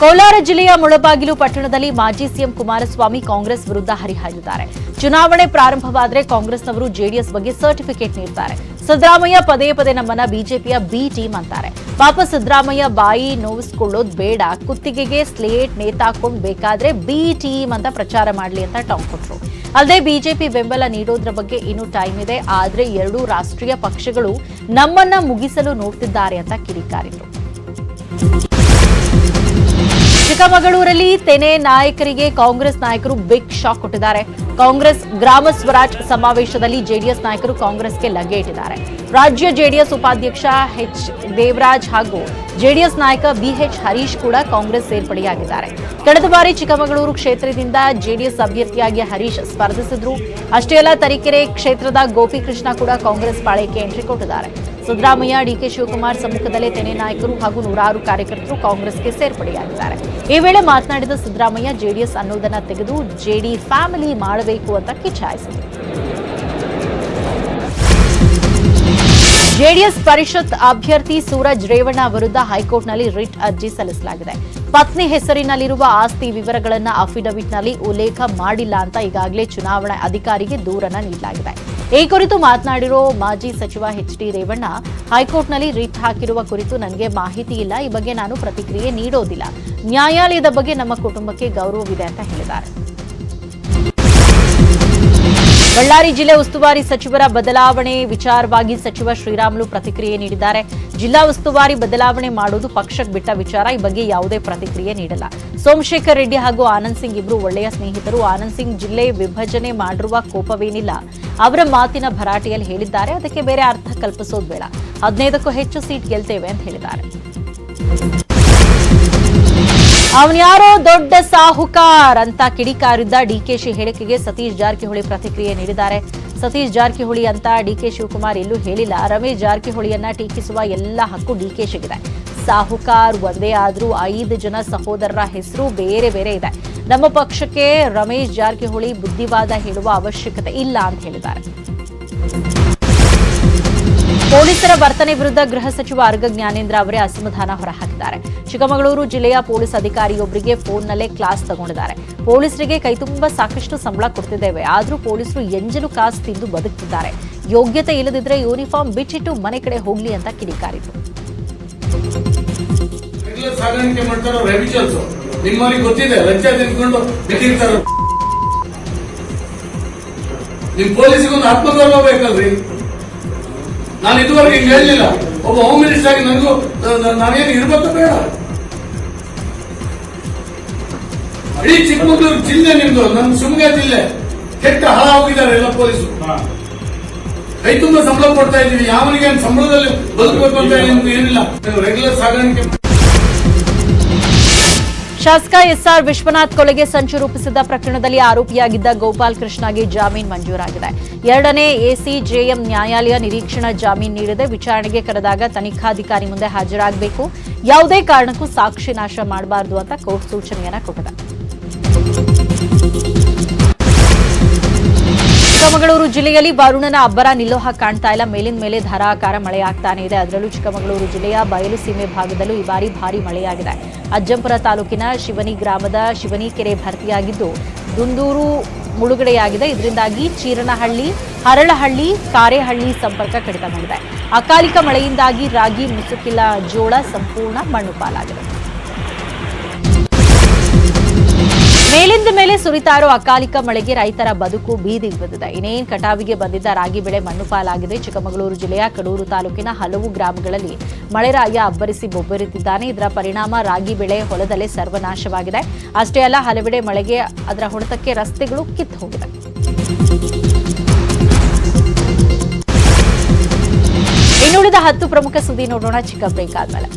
ಕೋಲಾರ ಜಿಲ್ಲೆಯ ಮುಳಬಾಗಿಲು ಪಟ್ಟಣದಲ್ಲಿ ಮಾಜಿ ಸಿಎಂ ಕುಮಾರಸ್ವಾಮಿ ಕಾಂಗ್ರೆಸ್ ವಿರುದ್ಧ ಹರಿಹಾಯ್ದಿದ್ದಾರೆ. ಚುನಾವಣೆ ಪ್ರಾರಂಭವಾದರೆ ಕಾಂಗ್ರೆಸ್ನವರು ಜೆಡಿಎಸ್ ಬಗ್ಗೆ ಸರ್ಟಿಫಿಕೇಟ್ ನೀಡುತ್ತಾರೆ ಸಿದ್ದರಾಮಯ್ಯ ಪದೇ ಪದೇ ನಮ್ಮನ್ನ ಬಿಜೆಪಿಯ ಬಿ ಟೀಮ್ ಅಂತಾರೆ. ಪಾಪ ಸಿದ್ದರಾಮಯ್ಯ ಬಾಯಿ ನೋವಿಸ್ಕೊಳ್ಳೋದು ಬೇಡ. ಕುತ್ತಿಗೆಗೆ ಸ್ಲೇಟ್ ನೇತಾಕೊಂಡು ಬೇಕಾದ್ರೆ ಬಿ ಟೀಮ್ ಅಂತ ಪ್ರಚಾರ ಮಾಡಲಿ ಅಂತ ಟಾಂಗ್ ಕೊಟ್ರು. ಅಲ್ಲದೆ ಬಿಜೆಪಿ ಬೆಂಬಲ ನೀಡೋದ್ರ ಬಗ್ಗೆ ಇನ್ನೂ ಟೈಮ್ ಇದೆ. ಆದ್ರೆ ಎರಡೂ ರಾಷ್ಟ್ರೀಯ ಪಕ್ಷಗಳು ನಮ್ಮನ್ನ ಮುಗಿಸಲು ನೋಡ್ತಿದ್ದಾರೆ ಅಂತ ಕಿಡಿಕಾರಿದ್ರು. ಚಿಕ್ಕಮಗಳೂರಲ್ಲಿ ತೆನೆ ನಾಯಕರಿಗೆ ಕಾಂಗ್ರೆಸ್ ನಾಯಕರು ಬಿಗ್ ಶಾಕ್ ಕೊಟ್ಟಿದ್ದಾರೆ. ಕಾಂಗ್ರೆಸ್ ಗ್ರಾಮ ಸ್ವರಾಜ್ ಸಮಾವೇಶದಲ್ಲಿ ಜೆಡಿಎಸ್ ನಾಯಕರು ಕಾಂಗ್ರೆಸ್ಗೆ ಲಗ್ಗೆ ಇಟ್ಟಿದ್ದಾರೆ ರಾಜ್ಯ ಜೆಡಿಎಸ್ ಉಪಾಧ್ಯಕ್ಷ ಎಚ್ ದೇವರಾಜ್ ಹಾಗೂ ಜೆಡಿಎಸ್ ನಾಯಕ ಬಿಎಚ್ ಹರೀಶ್ ಕೂಡ ಕಾಂಗ್ರೆಸ್ ಸೇರ್ಪಡೆಯಾಗಿದ್ದಾರೆ. ಕಳೆದ ಬಾರಿ ಚಿಕ್ಕಮಗಳೂರು ಕ್ಷೇತ್ರದಿಂದ ಜೆಡಿಎಸ್ ಅಭ್ಯರ್ಥಿಯಾಗಿ ಹರೀಶ್ ಸ್ಪರ್ಧಿಸಿದ್ರು. ಅಷ್ಟೇ ಅಲ್ಲ ತರೀಕೆರೆ ಕ್ಷೇತ್ರದ ಗೋಪಿಕೃಷ್ಣ ಕೂಡ ಕಾಂಗ್ರೆಸ್ ಪಾಳೆಯಕ್ಕೆ ಎಂಟ್ರಿ ಕೊಟ್ಟಿದ್ದಾರೆ. ಸಿದ್ದರಾಮಯ್ಯ ಡಿಕೆ ಶಿವಕುಮಾರ್ ಸಮ್ಮುಖದಲ್ಲೇ ತೆನೆ ನಾಯಕರು ಹಾಗೂ ನೂರಾರು ಕಾರ್ಯಕರ್ತರು ಕಾಂಗ್ರೆಸ್ಗೆ ಸೇರ್ಪಡೆಯಾಗಿದ್ದಾರೆ. ಈ ವೇಳೆ ಮಾತನಾಡಿದ ಸಿದ್ದರಾಮಯ್ಯ, ಜೆಡಿಎಸ್ ಅನ್ನೋದನ್ನ ತೆಗೆದು ಜೆಡಿ ಫ್ಯಾಮಿಲಿ ಮಾಡಬೇಕು ಅಂತ ಕಿಚ್ಚಾಯಿಸಿದರು. ಜೆಡಿಎಸ್ ಪರಿಷತ್ ಅಭ್ಯರ್ಥಿ ಸೂರಜ್ ರೇವಣ್ಣ ವಿರುದ್ಧ ಹೈಕೋರ್ಟ್ನಲ್ಲಿ ರಿಟ್ ಅರ್ಜಿ ಸಲ್ಲಿಸಲಾಗಿದೆ. ಪತ್ನಿ ಹೆಸರಿನಲ್ಲಿರುವ ಆಸ್ತಿ ವಿವರಗಳನ್ನು ಅಫಿಡವಿಟ್ನಲ್ಲಿ ಉಲ್ಲೇಖ ಮಾಡಿಲ್ಲ ಅಂತ ಈಗಾಗಲೇ ಚುನಾವಣಾ ಅಧಿಕಾರಿಗೆ ದೂರನ್ನ ನೀಡಲಾಗಿದೆ. ಈ ಕುರಿತು ಮಾತನಾಡಿರೋ ಮಾಜಿ ಸಚಿವ ಎಚ್ ಡಿ ರೇವಣ್ಣ, ಹೈಕೋರ್ಟ್ನಲ್ಲಿ ರಿಟ್ ಹಾಕಿರುವ ಕುರಿತು ನನಗೆ ಮಾಹಿತಿ ಇಲ್ಲ, ಈ ಬಗ್ಗೆ ನಾನು ಪ್ರತಿಕ್ರಿಯೆ ನೀಡೋದಿಲ್ಲ. ನ್ಯಾಯಾಲಯದ ಬಗ್ಗೆ ನಮ್ಮ ಕುಟುಂಬಕ್ಕೆ ಗೌರವವಿದೆ ಅಂತ ಹೇಳಿದ್ದಾರೆ. ಬಳ್ಳಾರಿ ಜಿಲ್ಲೆ ಉಸ್ತುವಾರಿ ಸಚಿವರ ಬದಲಾವಣೆ ವಿಚಾರವಾಗಿ ಸಚಿವ ಶ್ರೀರಾಮುಲು ಪ್ರತಿಕ್ರಿಯೆ ನೀಡಿದ್ದಾರೆ. ಜಿಲ್ಲಾ ಉಸ್ತುವಾರಿ ಬದಲಾವಣೆ ಮಾಡುವುದು ಪಕ್ಷಕ್ಕೆ ಬಿಟ್ಟ ವಿಚಾರ. ಈ ಬಗ್ಗೆ ಯಾವುದೇ ಪ್ರತಿಕ್ರಿಯೆ ನೀಡಲ್ಲ. ಸೋಮಶೇಖರ್ ರೆಡ್ಡಿ ಹಾಗೂ ಆನಂದ್ ಸಿಂಗ್ ಇಬ್ಬರು ಒಳ್ಳೆಯ ಸ್ನೇಹಿತರು. ಆನಂದ್ ಸಿಂಗ್ ಜಿಲ್ಲೆ ವಿಭಜನೆ ಮಾಡಿರುವ ಕೋಪವೇನಿಲ್ಲ. ಅವರ ಮಾತಿನ ಭರಾಟೆಯಲ್ಲಿ ಹೇಳಿದ್ದಾರೆ. ಅದಕ್ಕೆ ಬೇರೆ ಅರ್ಥ ಕಲ್ಪಿಸೋದು ಬೇಡ. ಹದಿನೈದಕ್ಕೂ ಹೆಚ್ಚು ಸೀಟ್ ಗೆಲ್ತೇವೆ ಅಂತ ಹೇಳಿದ್ದಾರೆ. ಅವನ್ಯಾರೋ ದೊಡ್ಡ ಸಾಹುಕಾರ್ ಅಂತ ಕಿಡಿಕಾರಿದ್ದ ಡಿಕೆಶಿ ಹೇಳಿಕೆಗೆ ಸತೀಶ್ ಜಾರಕಿಹೊಳಿ ಪ್ರತಿಕ್ರಿಯೆ ನೀಡಿದ್ದಾರೆ. ಸತೀಶ್ ಜಾರಕಿಹೊಳಿ ಅಂತ ಡಿಕೆ ಶಿವಕುಮಾರ್ ಎಲ್ಲೂ ಹೇಳಿಲ್ಲ. ರಮೇಶ್ ಜಾರಕಿಹೊಳಿಯನ್ನ ಟೀಕಿಸುವ ಎಲ್ಲ ಹಕ್ಕು ಡಿಕೆಶಿಗಿದೆ ಸಾಹುಕಾರ್ ಒಂದೇ ಆದರೂ ಐದು ಜನ ಸಹೋದರರ ಹೆಸರು ಬೇರೆ ಬೇರೆ ಇದೆ. ನಮ್ಮ ಪಕ್ಷಕ್ಕೆ ರಮೇಶ್ ಜಾರಕಿಹೊಳಿ ಬುದ್ಧಿವಾದ ಹೇಳುವ ಅವಶ್ಯಕತೆ ಇಲ್ಲ ಅಂತ ಹೇಳಿದ್ದಾರೆ. ಪೊಲೀಸರ ವರ್ತನೆ ವಿರುದ್ಧ ಗೃಹ ಸಚಿವ ಅರ್ಗ ಜ್ಞಾನೇಂದ್ರ ಅವರೇ ಅಸಮಾಧಾನ ಹೊರಹಾಕಿದ್ದಾರೆ. ಚಿಕ್ಕಮಗಳೂರು ಜಿಲ್ಲೆಯ ಪೊಲೀಸ್ ಅಧಿಕಾರಿಯೊಬ್ಬರಿಗೆ ಫೋನ್ನಲ್ಲೇ ಕ್ಲಾಸ್ ತಗೊಂಡಿದ್ದಾರೆ. ಪೊಲೀಸರಿಗೆ ಕೈತುಂಬ ಸಾಕಷ್ಟು ಸಂಬಳ ಕೊಡ್ತಿದ್ದೇವೆ. ಆದರೂ ಪೊಲೀಸರು ಎಂಜಲು ಕ್ಲಾಸ್ ತಿಂದು ಬದುಕ್ತಿದ್ದಾರೆ. ಯೋಗ್ಯತೆ ಇಲ್ಲದಿದ್ರೆ ಯೂನಿಫಾರ್ಮ್ ಬಿಚ್ಚಿಟ್ಟು ಮನೆ ಕಡೆ ಹೋಗ್ಲಿ ಅಂತ ಕಿಡಿಕಾರಿತು ನಿಮ್ ಪೊಲೀಸಿಗೊಂದು ಆತ್ಮಗೌರವ ಬೇಕಲ್ರಿ? ನಾನು ಇದುವರೆಗೆ ಕೇಳಲಿಲ್ಲ ಹೇಳಲಿಲ್ಲ. ಒಬ್ಬ ಹೋಮ್ ಮಿನಿಸ್ಟರ್ ಆಗಿ ನನಗೂ ನಾನೇನು ಇರ್ಬೇಕು ಬೇಡ. ಇಡೀ ಚಿಕ್ಕಮಗಳೂರು ಜಿಲ್ಲೆ ನಿಮ್ದು ನಮ್ಮ ಶಿವಮೊಗ್ಗ ಜಿಲ್ಲೆ. ಕೆಟ್ಟ ಹಾಳಾಗಿದ್ದಾರೆ ಎಲ್ಲ ಪೊಲೀಸರು. ಕೈ ತುಂಬ ಸಂಬಳ ಕೊಡ್ತಾ ಇದ್ದೀವಿ. ಯಾವನಿಗೆ ಸಂಬಳದಲ್ಲಿ ಬದುಕಬೇಕು ಅಂತ ಏನಿಲ್ಲ. ರೆಗ್ಯುಲರ್ ಸಾಗಾಣಿಕೆ ಶಾಸಕ ಎಸ್ಆರ್ ವಿಶ್ವನಾಥ್ ಕೊಲೆಗೆ ಸಂಚು ರೂಪಿಸಿದ್ದ ಪ್ರಕರಣದಲ್ಲಿ ಆರೋಪಿಯಾಗಿದ್ದ ಗೋಪಾಲ್ ಕೃಷ್ಣಗೆ ಜಾಮೀನು ಮಂಜೂರಾಗಿದೆ. ಎರಡನೇ ಎಸಿಜೆಎಂ ನ್ಯಾಯಾಲಯ ನಿರೀಕ್ಷಣಾ ಜಾಮೀನು ನೀಡದೆ ವಿಚಾರಣೆಗೆ ಕರೆದಾಗ ತನಿಖಾಧಿಕಾರಿ ಮುಂದೆ ಹಾಜರಾಗಬೇಕು. ಯಾವುದೇ ಕಾರಣಕ್ಕೂ ಸಾಕ್ಷಿ ನಾಶ ಮಾಡಬಾರದು ಅಂತ ಕೋರ್ಟ್ ಸೂಚನೆಯನ್ನ ಕೊಟ್ಟಿದೆ. ಚಿಕ್ಕಮಗಳೂರು ಜಿಲ್ಲೆಯಲ್ಲಿ ವರುಣನ ಅಬ್ಬರ ನಿಲ್ಲೋಹ ಕಾಣ್ತಾ ಇಲ್ಲ. ಮೇಲಿನ ಮೇಲೆ ಧಾರಾಕಾರ ಮಳೆಯಾಗ್ತಾನೆ ಇದೆ. ಅದರಲ್ಲೂ ಚಿಕ್ಕಮಗಳೂರು ಜಿಲ್ಲೆಯ ಬಯಲು ಸೀಮೆ ಭಾಗದಲ್ಲೂ ಈ ಬಾರಿ ಭಾರಿ ಮಳೆಯಾಗಿದೆ. ಅಜ್ಜಂಪುರ ತಾಲೂಕಿನ ಶಿವನಿ ಗ್ರಾಮದ ಶಿವನಿ ಕೆರೆ ಭರ್ತಿಯಾಗಿದ್ದು ದುಂದೂರು ಮುಳುಗಡೆಯಾಗಿದೆ. ಇದರಿಂದಾಗಿ ಚೀರನಹಳ್ಳಿ, ಹರಳಹಳ್ಳಿ, ಕಾರೆಹಳ್ಳಿ ಸಂಪರ್ಕ ಕಡಿತಗೊಂಡಿದೆ. ಅಕಾಲಿಕ ಮಳೆಯಿಂದಾಗಿ ರಾಗಿ ಮುಸುಕಿಲ್ಲ. ಜೋಳ ಸಂಪೂರ್ಣ ಮಣ್ಣು ಪಾಲಾಗಿದೆ. ಮೇಲಿಂದ ಮೇಲೆ ಸುರಿತಾರೋ ಅಕಾಲಿಕ ಮಳೆಗೆ ರೈತರ ಬದುಕು ಬೀದಿಗೆ ಬಂದಿದೆ ಇನ್ನೇನು ಕಟಾವಿಗೆ ಬಂದಿದ್ದ ರಾಗಿ ಬೆಳೆ ಮಣ್ಣು ಪಾಲಾಗಿದೆ. ಚಿಕ್ಕಮಗಳೂರು ಜಿಲ್ಲೆಯ ಕಡೂರು ತಾಲೂಕಿನ ಹಲವು ಗ್ರಾಮಗಳಲ್ಲಿ ಮಳೆರಾಯ ಅಬ್ಬರಿಸಿ ಬೊಬ್ಬರಿದ್ದಾನೆ ಇದರ ಪರಿಣಾಮ ರಾಗಿ ಬೆಳೆ ಹೊಲದಲ್ಲೇ ಸರ್ವನಾಶವಾಗಿದೆ. ಅಷ್ಟೇ ಅಲ್ಲ, ಹಲವೆಡೆ ಮಳೆಗೆ ಅದರ ಹೊಡೆತಕ್ಕೆ ರಸ್ತೆಗಳು ಕಿತ್ತು ಹೋಗಿದೆ ಇನ್ನುಳಿದ ಹತ್ತು ಪ್ರಮುಖ ಸುದ್ದಿ ನೋಡೋಣ. ಚಿಕ್ಕ ಬ್ರೇಕ್ ಆದ್ಮೇಲೆ.